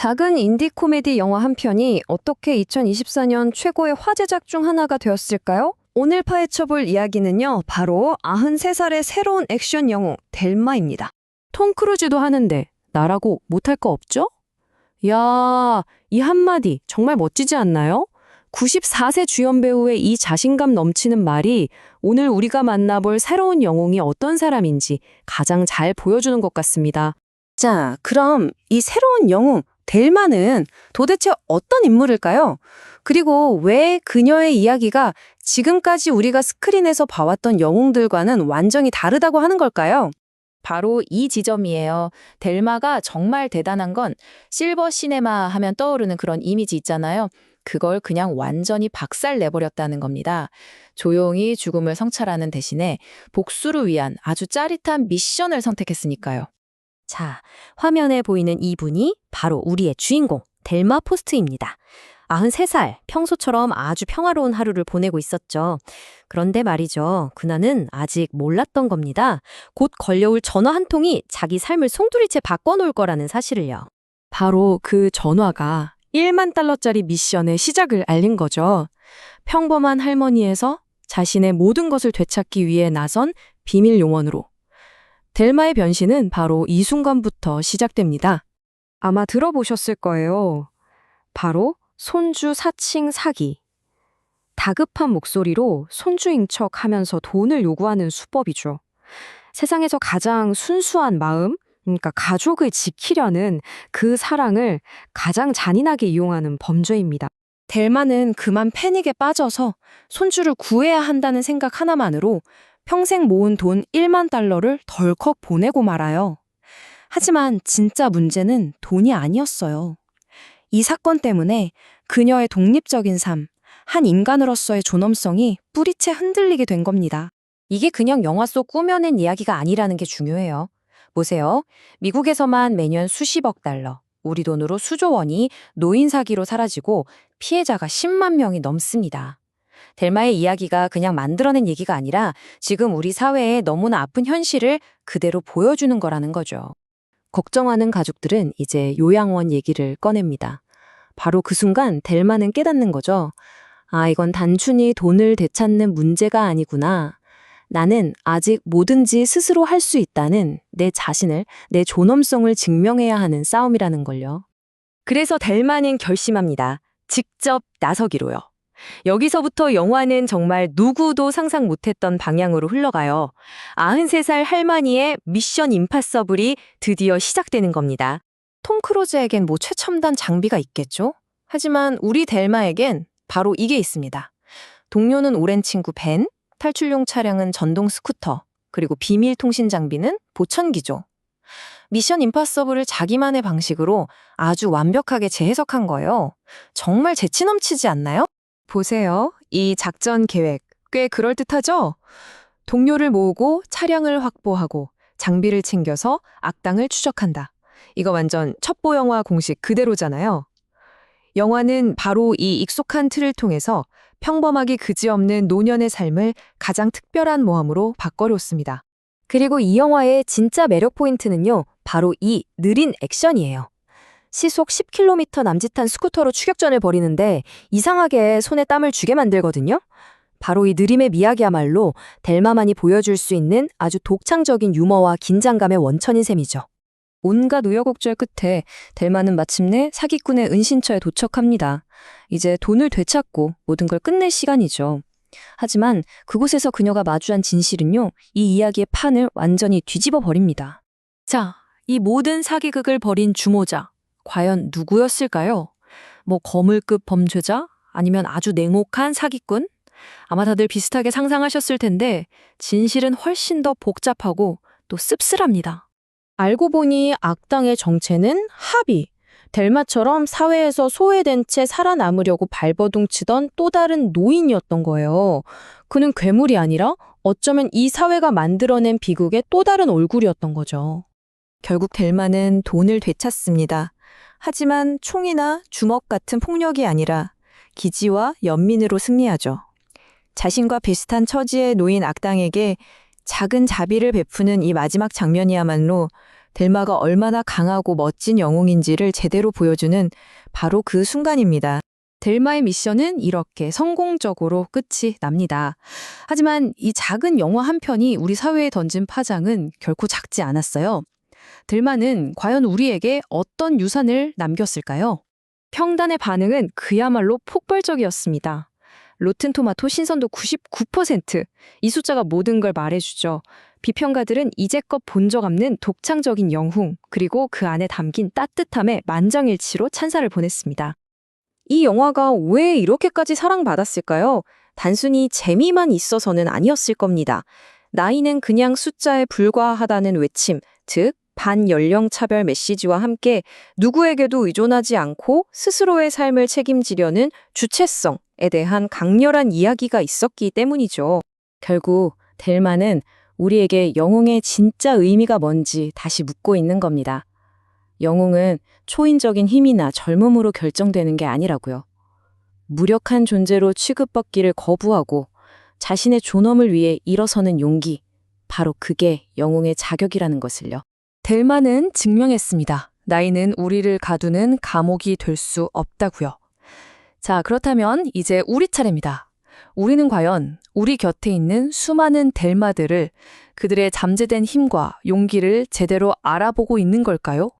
작은 인디 코미디 영화 한 편이 어떻게 2024년 최고의 화제작 중 하나가 되었을까요? 오늘 파헤쳐볼 이야기는요, 바로 93살의 새로운 액션 영웅 델마입니다. 톰 크루즈도 하는데 나라고 못할 거 없죠? 야, 이 한마디 정말 멋지지 않나요? 94세 주연 배우의 이 자신감 넘치는 말이 오늘 우리가 만나볼 새로운 영웅이 어떤 사람인지 가장 잘 보여주는 것 같습니다. 자, 그럼 이 새로운 영웅 델마는 도대체 어떤 인물일까요? 그리고 왜 그녀의 이야기가 지금까지 우리가 스크린에서 봐왔던 영웅들과는 완전히 다르다고 하는 걸까요? 바로 이 지점이에요. 델마가 정말 대단한 건 실버 시네마 하면 떠오르는 그런 이미지 있잖아요. 그걸 그냥 완전히 박살 내버렸다는 겁니다. 조용히 죽음을 성찰하는 대신에 복수를 위한 아주 짜릿한 미션을 선택했으니까요. 자, 화면에 보이는 이분이 바로 우리의 주인공, 델마 포스트입니다. 93살, 평소처럼 아주 평화로운 하루를 보내고 있었죠. 그런데 말이죠. 그날은 아직 몰랐던 겁니다. 곧 걸려올 전화 한 통이 자기 삶을 송두리째 바꿔놓을 거라는 사실을요. 바로 그 전화가 1만 달러짜리 미션의 시작을 알린 거죠. 평범한 할머니에서 자신의 모든 것을 되찾기 위해 나선 비밀 요원으로. 델마의 변신은 바로 이 순간부터 시작됩니다. 아마 들어보셨을 거예요. 바로 손주 사칭 사기. 다급한 목소리로 손주인 척 하면서 돈을 요구하는 수법이죠. 세상에서 가장 순수한 마음, 그러니까 가족을 지키려는 그 사랑을 가장 잔인하게 이용하는 범죄입니다. 델마는 그만 패닉에 빠져서 손주를 구해야 한다는 생각 하나만으로 평생 모은 돈 1만 달러를 덜컥 보내고 말아요. 하지만 진짜 문제는 돈이 아니었어요. 이 사건 때문에 그녀의 독립적인 삶, 한 인간으로서의 존엄성이 뿌리채 흔들리게 된 겁니다. 이게 그냥 영화 속 꾸며낸 이야기가 아니라는 게 중요해요. 보세요. 미국에서만 매년 수십억 달러, 우리 돈으로 수조 원이 노인 사기로 사라지고 피해자가 10만 명이 넘습니다. 델마의 이야기가 그냥 만들어낸 얘기가 아니라 지금 우리 사회의 너무나 아픈 현실을 그대로 보여주는 거라는 거죠. 걱정하는 가족들은 이제 요양원 얘기를 꺼냅니다. 바로 그 순간 델마는 깨닫는 거죠. 아, 이건 단순히 돈을 되찾는 문제가 아니구나. 나는 아직 뭐든지 스스로 할 수 있다는 내 자신을, 내 존엄성을 증명해야 하는 싸움이라는 걸요. 그래서 델마는 결심합니다. 직접 나서기로요. 여기서부터 영화는 정말 누구도 상상 못했던 방향으로 흘러가요. 93살 할머니의 미션 임파서블이 드디어 시작되는 겁니다. 톰 크루즈에겐 뭐 최첨단 장비가 있겠죠? 하지만 우리 델마에겐 바로 이게 있습니다. 동료는 오랜 친구 벤, 탈출용 차량은 전동 스쿠터, 그리고 비밀 통신 장비는 보천기죠. 미션 임파서블을 자기만의 방식으로 아주 완벽하게 재해석한 거예요. 정말 재치 넘치지 않나요? 보세요. 이 작전 계획 꽤 그럴듯하죠? 동료를 모으고 차량을 확보하고 장비를 챙겨서 악당을 추적한다. 이거 완전 첩보 영화 공식 그대로잖아요. 영화는 바로 이 익숙한 틀을 통해서 평범하기 그지없는 노년의 삶을 가장 특별한 모험으로 바꿔놓습니다. 그리고 이 영화의 진짜 매력 포인트는요, 바로 이 느린 액션이에요. 시속 10km 남짓한 스쿠터로 추격전을 벌이는데 이상하게 손에 땀을 쥐게 만들거든요. 바로 이 느림의 미학이야말로 델마만이 보여줄 수 있는 아주 독창적인 유머와 긴장감의 원천인 셈이죠. 온갖 우여곡절 끝에 델마는 마침내 사기꾼의 은신처에 도착합니다. 이제 돈을 되찾고 모든 걸 끝낼 시간이죠. 하지만 그곳에서 그녀가 마주한 진실은요, 이 이야기의 판을 완전히 뒤집어 버립니다. 자, 이 모든 사기극을 벌인 주모자. 과연 누구였을까요? 뭐 거물급 범죄자? 아니면 아주 냉혹한 사기꾼? 아마 다들 비슷하게 상상하셨을 텐데 진실은 훨씬 더 복잡하고 또 씁쓸합니다. 알고 보니 악당의 정체는 합의. 델마처럼 사회에서 소외된 채 살아남으려고 발버둥 치던 또 다른 노인이었던 거예요. 그는 괴물이 아니라 어쩌면 이 사회가 만들어낸 비극의 또 다른 얼굴이었던 거죠. 결국 델마는 돈을 되찾습니다. 하지만 총이나 주먹 같은 폭력이 아니라 기지와 연민으로 승리하죠. 자신과 비슷한 처지에 놓인 악당에게 작은 자비를 베푸는 이 마지막 장면이야말로 델마가 얼마나 강하고 멋진 영웅인지를 제대로 보여주는 바로 그 순간입니다. 델마의 미션은 이렇게 성공적으로 끝이 납니다. 하지만 이 작은 영화 한 편이 우리 사회에 던진 파장은 결코 작지 않았어요. 델마는 과연 우리에게 어떤 유산을 남겼을까요? 평단의 반응은 그야말로 폭발적이었습니다. 로튼토마토 신선도 99%. 이 숫자가 모든 걸 말해주죠. 비평가들은 이제껏 본 적 없는 독창적인 영웅, 그리고 그 안에 담긴 따뜻함에 만장일치로 찬사를 보냈습니다. 이 영화가 왜 이렇게까지 사랑받았을까요? 단순히 재미만 있어서는 아니었을 겁니다. 나이는 그냥 숫자에 불과하다는 외침, 즉, 반연령 차별 메시지와 함께 누구에게도 의존하지 않고 스스로의 삶을 책임지려는 주체성에 대한 강렬한 이야기가 있었기 때문이죠. 결국 델마는 우리에게 영웅의 진짜 의미가 뭔지 다시 묻고 있는 겁니다. 영웅은 초인적인 힘이나 젊음으로 결정되는 게 아니라고요. 무력한 존재로 취급받기를 거부하고 자신의 존엄을 위해 일어서는 용기. 바로 그게 영웅의 자격이라는 것을요. 델마는 증명했습니다. 나이는 우리를 가두는 감옥이 될 수 없다고요. 자, 그렇다면 이제 우리 차례입니다. 우리는 과연 우리 곁에 있는 수많은 델마들을 그들의 잠재된 힘과 용기를 제대로 알아보고 있는 걸까요?